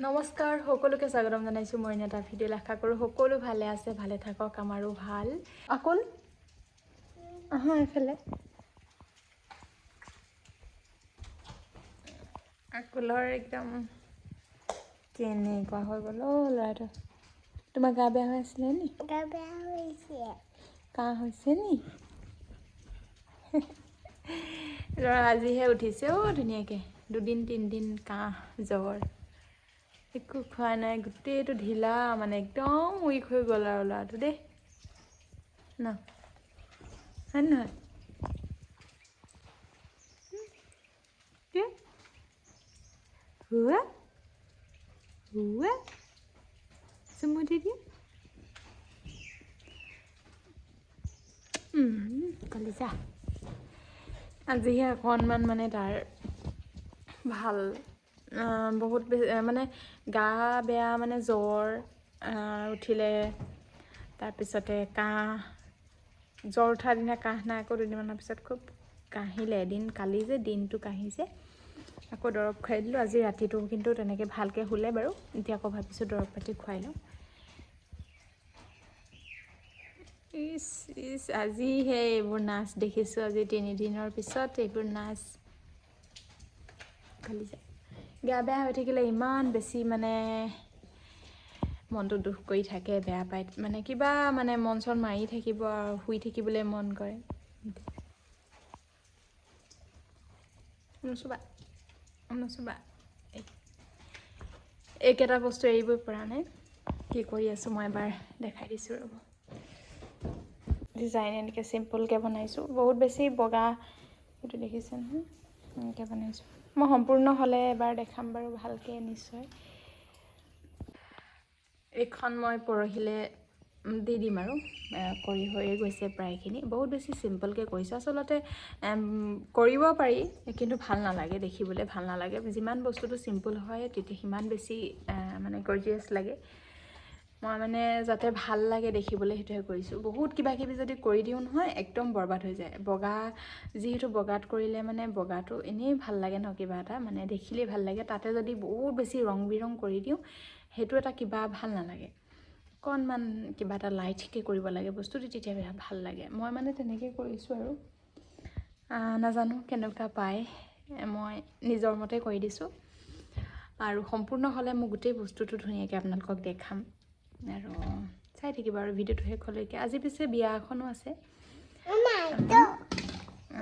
নমস্কাৰ সকলোকে স্বাগতম জনাইছোঁ মই এটা ভিডিঅ'লৈ আশা কৰোঁ। সকলো ভালে আছে ভালে থাকক আমাৰো ভাল। অকল? আহা এইফালে। আকুলৰ একদম কেনেকুৱা হৈ গ'ল। অ' ল'ৰাটো তোমাৰ গা বেয়া হৈ আছিলে নি? গা বেয়া হৈছে। কাহ হৈছে নি? ল'ৰা আজিহে উঠিছে। অ' ধুনীয়াকৈ দুদিন তিনিদিন কাহ জ্বৰ। একো খোৱা নাই গোটেইটো ঢিলা মানে একদম উইক হৈ গ'ল আৰু ল'ৰাটো দেই। ন হয় নহয়? হুৱা? হুৱা? চুমু দি? দিয়া কলিজা আজিহে অকণমান মানে তাৰ ভাল বহুত মানে গা বেয়া মানে জ্বৰ উঠিলে তাৰপিছতে কাহ জ্বৰ উঠাৰ দিনা কাহ নাই আকৌ দুদিনমানৰ পিছত খুব কাহিলে এদিন কালি যে দিনটো কাহিছে। আকৌ দৰৱ খুৱাই দিলোঁ আজি ৰাতিটো কিন্তু তেনেকৈ ভালকৈ শুলে বাৰু এতিয়া আকৌ ভাবিছোঁ দৰৱ পাতি খুৱাই লওঁ। ইচ ইচ আজিহে এইবোৰ নাচ দেখিছোঁ আজি তিনিদিনৰ পিছত এইবোৰ নাচ। খালি যায় গা বেয়া হৈ থাকিলে ইমান বেছি মানে মনটো দুখ কৰি থাকে বেয়া পায় মানে কিবা মানে মন চন মাৰি থাকিব আৰু শুই থাকিবলৈ মন কৰে। নুচুবা নুচুবা। এই এইকেইটা বস্তু এৰিবই পৰা নাই। কি কৰি আছোঁ মই এবাৰ দেখাই দিছোঁ ৰ'ব। ডিজাইন এনেকৈ চিম্পুলকৈ বনাইছোঁ। বহুত বেছি বগা সেইটো দেখিছে নহয়? এনেকৈ বনাইছোঁ। মই সম্পূৰ্ণ হ'লে এবাৰ দেখাম বাৰু ভালকৈ নিশ্চয়। এইখন মই পৰহিলৈ দি দিম আৰু কৰি হৈয়ে গৈছে প্ৰায়খিনি। বহুত বেছি চিম্পলকৈ কৰিছোঁ। আচলতে কৰিব পাৰি কিন্তু ভাল নালাগে দেখিবলৈ ভাল নালাগে। যিমান বস্তুটো চিম্পুল হয় তেতিয়া সিমান বেছি মানে গৰ্জিয়াছ লাগে। মই মানে যাতে ভাল লাগে দেখিবলৈ সেইটোহে কৰিছোঁ। বহুত কিবা কিবি যদি কৰি দিওঁ নহয় একদম বৰবাদ হৈ যায়। বগা যিহেতু বগাত কৰিলে মানে বগাটো এনেই ভাল লাগে ন কিবা এটা মানে দেখিলেই ভাল লাগে। তাতে যদি বহুত বেছি ৰং বিৰং কৰি দিওঁ সেইটো এটা কিবা ভাল নালাগে। অকণমান কিবা এটা লাইটকৈ কৰিব লাগে বস্তুটো তেতিয়া বেয়া ভাল লাগে। মই মানে তেনেকৈ কৰিছোঁ আৰু। নাজানো কেনেকুৱা পায় মই নিজৰ মতে কৰি দিছোঁ। আৰু সম্পূৰ্ণ হ'লে মই গোটেই বস্তুটো ধুনীয়াকৈ আপোনালোকক দেখাম। আৰু চাই থাকিব আৰু ভিডিঅ'টো শেষলৈকে আজি পিছে বিয়া এখনো আছে।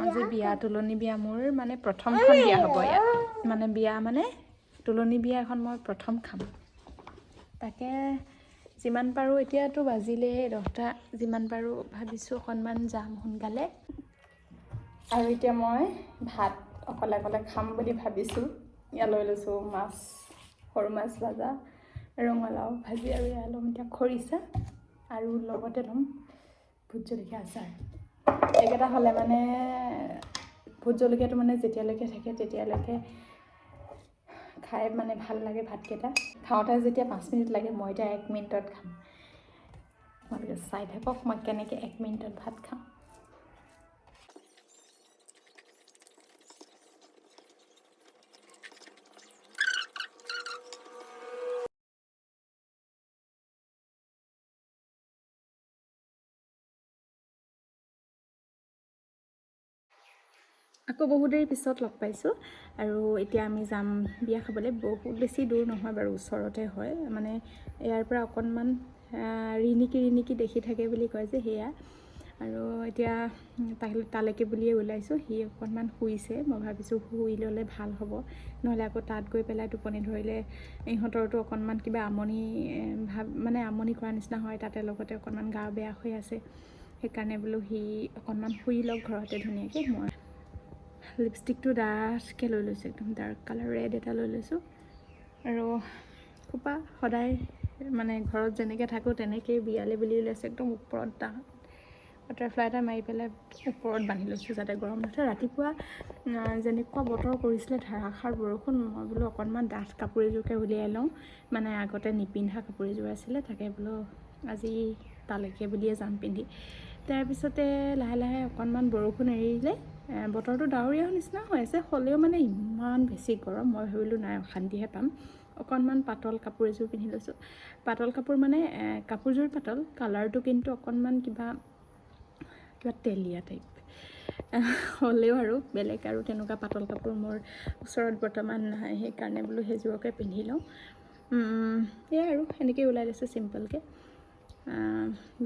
আজি বিয়া তোলনি বিয়া মোৰ মানে প্ৰথমখন বিয়া হ'ব ইয়াত। মানে বিয়া মানে তোলনি বিয়া এখন মই প্ৰথম খাম। তাকে যিমান পাৰোঁ এতিয়াতো বাজিলে দহটা যিমান পাৰোঁ ভাবিছোঁ অকণমান যাম সোনকালে। আৰু এতিয়া মই ভাত অকলে অকলে খাম বুলি ভাবিছোঁ। ইয়াত লৈ লৈছোঁ মাছ সৰু মাছ ভাজা। ৰঙালাও ভাজি আৰু এয়া ল'ম এতিয়া খৰিচা আৰু লগতে ল'ম ভোট জলকীয়া আচাৰ। এইকেইটা হ'লে মানে ভোট জলকীয়াটো মানে যেতিয়ালৈকে থাকে তেতিয়ালৈকে খাই মানে ভাল লাগে ভাতকেইটা। খাওঁতে যেতিয়া পাঁচ মিনিট লাগে মই এতিয়া এক মিনিটত খাম। আপোনালোকে চাই থাকক মই কেনেকৈ এক মিনিটত ভাত খাওঁ। আকৌ বহুত দেৰি পিছত লগ পাইছোঁ। আৰু এতিয়া আমি যাম বিয়া খাবলৈ। বহুত বেছি দূৰ নহয় বাৰু ওচৰতে হয়। মানে ইয়াৰ পৰা অকণমান ৰিণিকি ৰিণিকি দেখি থাকে বুলি কয় যে সেয়া। আৰু এতিয়া তাক তালৈকে বুলিয়ে ওলাইছোঁ। সি অকণমান শুইছে। মই ভাবিছোঁ শুই ল'লে ভাল হ'ব। নহ'লে আকৌ তাত গৈ পেলাই টোপনি ধৰিলে ইহঁতৰতো অকণমান কিবা আমনি ভাৱ মানে আমনি কৰা নিচিনা হয়। তাতে লগতে অকণমান গা বেয়া হৈ আছে। সেইকাৰণে বোলো সি অকণমান শুই লওক ঘৰতে ধুনীয়াকৈ। মই লিপষ্টিকটো ডাঠকৈ লৈ লৈছোঁ একদম ডাৰ্ক কালাৰ ৰেড এটা লৈ লৈছোঁ। আৰু খোপা সদায় মানে ঘৰত যেনেকৈ থাকোঁ তেনেকেই বিয়ালৈ বুলি লৈছোঁ একদম ওপৰত বাটাৰফ্লাই এটা মাৰি পেলাই ওপৰত বান্ধি লৈছোঁ যাতে গৰম নুঠে ৰাতিপুৱা যেনেকুৱা বতৰ কৰিছিলে ধাৰাসাৰ বৰষুণ মই বোলো অকণমান ডাঠ কাপোৰ এযোৰকে উলিয়াই লওঁ। মানে আগতে নিপিন্ধা কাপোৰ এযোৰ আছিলে তাকে বোলো আজি তালৈকে বুলিয়ে যাম পিন্ধি। তাৰপিছতে লাহে লাহে অকণমান বৰষুণ এৰিলে বতৰটো ডাৱৰীয়া নিচিনা হৈ আছে হ'লেও মানে ইমান বেছি গৰম মই ভাবিলোঁ নাই অশান্তিহে পাম। অকণমান পাতল কাপোৰ এযোৰ পিন্ধি লৈছোঁ। পাতল কাপোৰ মানে কাপোৰযোৰ পাতল কালাৰটো কিন্তু অকণমান কিবা কিবা তেলীয়া টাইপ হ'লেও আৰু বেলেগ আৰু তেনেকুৱা পাতল কাপোৰ মোৰ ওচৰত বৰ্তমান নাই সেইকাৰণে বোলো সেইযোৰকে পিন্ধি লওঁ। সেয়াই আৰু সেনেকৈ ওলাই লৈছোঁ চিম্পলকৈ।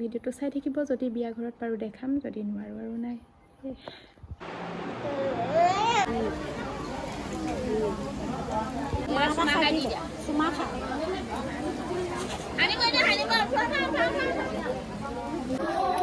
ভিডিঅ'টো চাই থাকিব যদি বিয়া ঘৰত পাৰোঁ দেখাম যদি নোৱাৰোঁ আৰু নাই। Mas Mahani dia. Sumaha. Hani mana? Hani mana? pelan.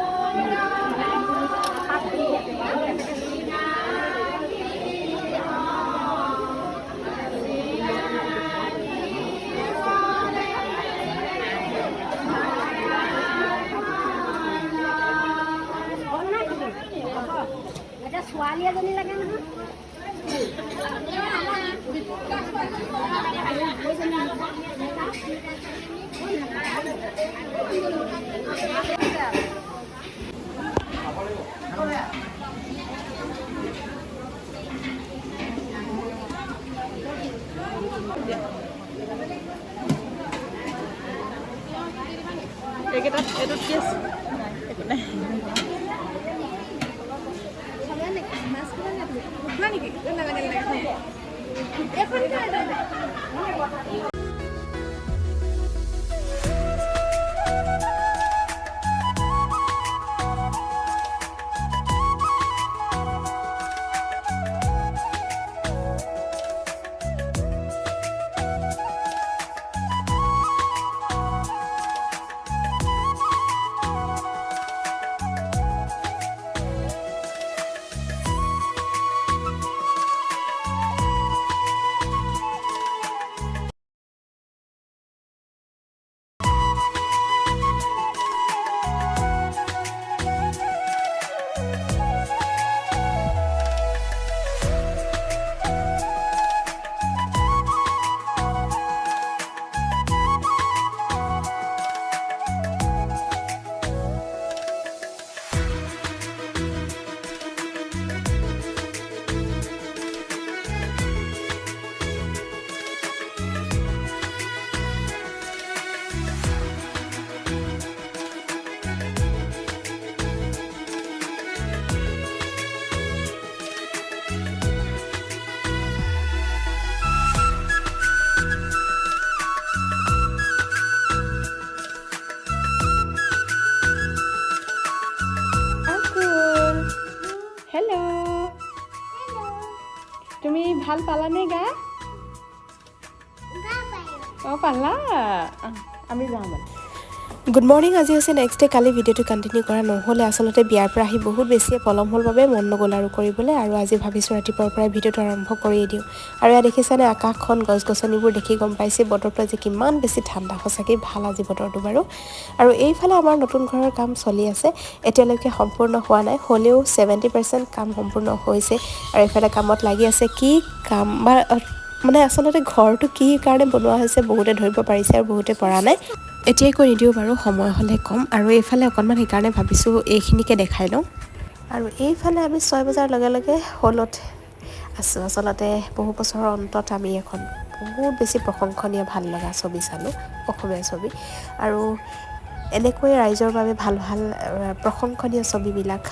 Uncle তুমি ভাল পালানে গা। অঁ গুড মৰ্ণিং আজি হৈছে নেক্সট ডে কালি ভিডিঅ'টো কণ্টিনিউ কৰা নহ'লে আচলতে বিয়াৰ পৰা আহি বহুত বেছিয়ে পলম হ'ল বাবে মন নগ'ল আৰু কৰিবলৈ আৰু আজি ভাবিছোঁ ৰাতিপুৱাৰ পৰাই ভিডিঅ'টো আৰম্ভ কৰিয়ে দিওঁ। আৰু ইয়াত দেখিছানে আকাশখন গছ গছনিবোৰ দেখি গম পাইছে বতৰটো আজি কিমান বেছি ঠাণ্ডা। সঁচাকৈ ভাল আজি বতৰটো বাৰু। আৰু এইফালে আমাৰ নতুন ঘৰৰ কাম চলি আছে। এতিয়ালৈকে সম্পূৰ্ণ হোৱা নাই। হ'লেও ছেভেণ্টি পাৰ্চেণ্ট কাম সম্পূৰ্ণ হৈছে। আৰু এইফালে কামত লাগি আছে কি কাম বা মানে আচলতে ঘৰটো কি কাৰণে বনোৱা হৈছে বহুতে ধৰিব পাৰিছে আৰু বহুতে পৰা নাই। এতিয়াই কৈ নিদিওঁ বাৰু সময় হ'লে ক'ম। আৰু এইফালে অকণমান সেইকাৰণে ভাবিছোঁ এইখিনিকে দেখাই লওঁ। আৰু এইফালে আমি ছয় বজাৰ লগে লগে হলত আছোঁ। আচলতে বহু বছৰৰ অন্তত আমি এখন বহুত বেছি প্ৰশংসনীয় ভাল লগা ছবি চালোঁ অসমীয়া ছবি। আৰু এনেকৈ ৰাইজৰ বাবে ভাল ভাল প্ৰশংসনীয় ছবিবিলাক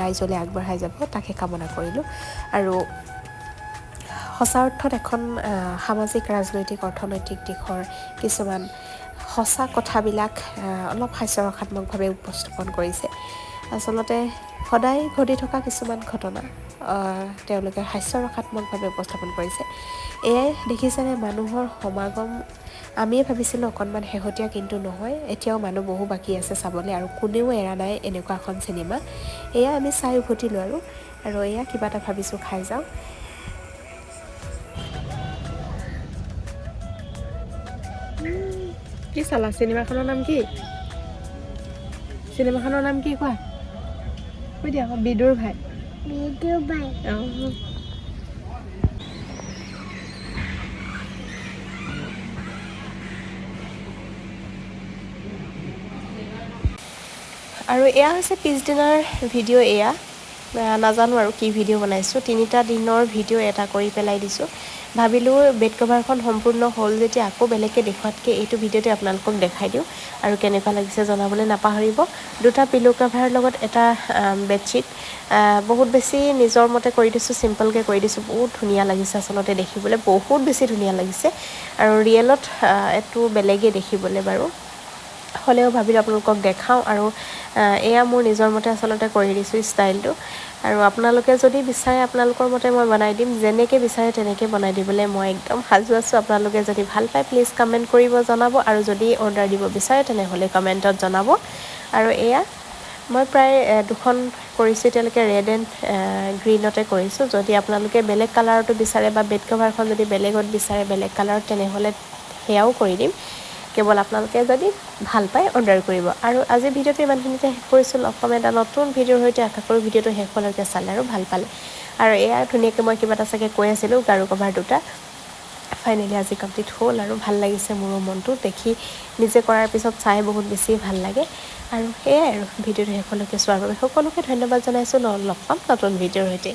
ৰাইজলৈ আগবঢ়াই যাব তাকে কামনা কৰিলোঁ। আৰু সঁচা অৰ্থত এখন সামাজিক ৰাজনৈতিক অৰ্থনৈতিক দিশৰ কিছুমান সঁচা কথাবিলাক অলপ হাস্যৰসাত্মকভাৱে উপস্থাপন কৰিছে। আচলতে সদায় ঘটি থকা কিছুমান ঘটনা তেওঁলোকে হাস্যৰসাত্মকভাৱে উপস্থাপন কৰিছে। এয়াই দেখিছেনে মানুহৰ সমাগম? আমিয়ে ভাবিছিলোঁ অকণমান শেহতীয়া কিন্তু নহয় এতিয়াও মানুহ বহু বাকী আছে চাবলৈ আৰু কোনেও এৰা নাই এনেকুৱা এখন চিনেমা। এয়া আমি চাই উভতিলোঁ আৰু আৰু এয়া কিবা এটা ভাবিছোঁ খাই যাওঁ। কি চালা? চিনেমাখনৰ নাম কি? চিনেমাখনৰ নাম কি কোৱা? কৈ দিয়া আকৌ বিদুৰ ভাই। অঁ আৰু এয়া হৈছে পিছদিনাৰ ভিডিঅ' এয়া। নাজানো আৰু কি ভিডিঅ' বনাইছোঁ। তিনিটা দিনৰ ভিডিঅ' এটা কৰি পেলাই দিছোঁ। ভাবিলোঁ বেড কভাৰখন সম্পূৰ্ণ হ'ল যেতিয়া আকৌ বেলেগকৈ দেখুৱাতকৈ এইটো ভিডিঅ'তে আপোনালোকক দেখাই দিওঁ আৰু কেনেকুৱা লাগিছে জনাবলৈ নাপাহৰিব। দুটা পিলো কভাৰৰ লগত এটা বেডশ্বীট বহুত বেছি নিজৰ মতে কৰি দিছোঁ চিম্পলকৈ কৰি দিছোঁ। বহুত ধুনীয়া লাগিছে আচলতে দেখিবলৈ বহুত বেছি ধুনীয়া লাগিছে। আৰু ৰিয়েলত এইটো বেলেগেই দেখিবলৈ বাৰু। হ'লেও ভাবিলোঁ আপোনালোকক দেখাওঁ আৰু এয়া মোৰ নিজৰ মতে আচলতে কৰি দিছোঁ ষ্টাইলটো। আৰু আপোনালোকে যদি বিচাৰে আপোনালোকৰ মতে মই বনাই দিম। যেনেকৈ বিচাৰে তেনেকৈ বনাই দিবলৈ মই একদম সাজু আছোঁ। আপোনালোকে যদি ভাল পায় প্লিজ কমেণ্ট কৰিব জনাব। আৰু যদি অৰ্ডাৰ দিব বিচাৰে তেনেহ'লে কমেণ্টত জনাব। আৰু এয়া মই প্ৰায় দুখন কৰিছোঁ। এতিয়ালৈকে ৰেড এণ্ড গ্ৰীণতে কৰিছোঁ। যদি আপোনালোকে বেলেগ কালাৰতো বিচাৰে বা বেড কভাৰখন যদি বেলেগত বিচাৰে বেলেগ কালাৰত তেনেহ'লে সেয়াও কৰি দিম। কেৱল আপোনালোকে যদি ভাল পায় অৰ্ডাৰ কৰিব। আৰু আজি ভিডিঅ'টো ইমানখিনিতে শেষ কৰিছোঁ। লগ পাম এটা নতুন ভিডিঅ'ৰ সৈতে। আশা কৰোঁ ভিডিঅ'টো শেষলৈকে চালে আৰু ভাল পালে। আৰু এয়া ধুনীয়াকৈ মই কিবা এটা চাগে কৈ আছিলোঁ গাৰু কভাৰ দুটা। ফাইনেলি আজি কমপ্লিট হ'ল আৰু ভাল লাগিছে মোৰো মনটো। দেখি নিজে কৰাৰ পিছত চাই বহুত বেছি ভাল লাগে। আৰু সেয়াই আৰু ভিডিঅ'টো শেষলৈকে চোৱাৰ বাবে সকলোকে ধন্যবাদ জনাইছোঁ। লগ পাম নতুন ভিডিঅ'ৰ সৈতে।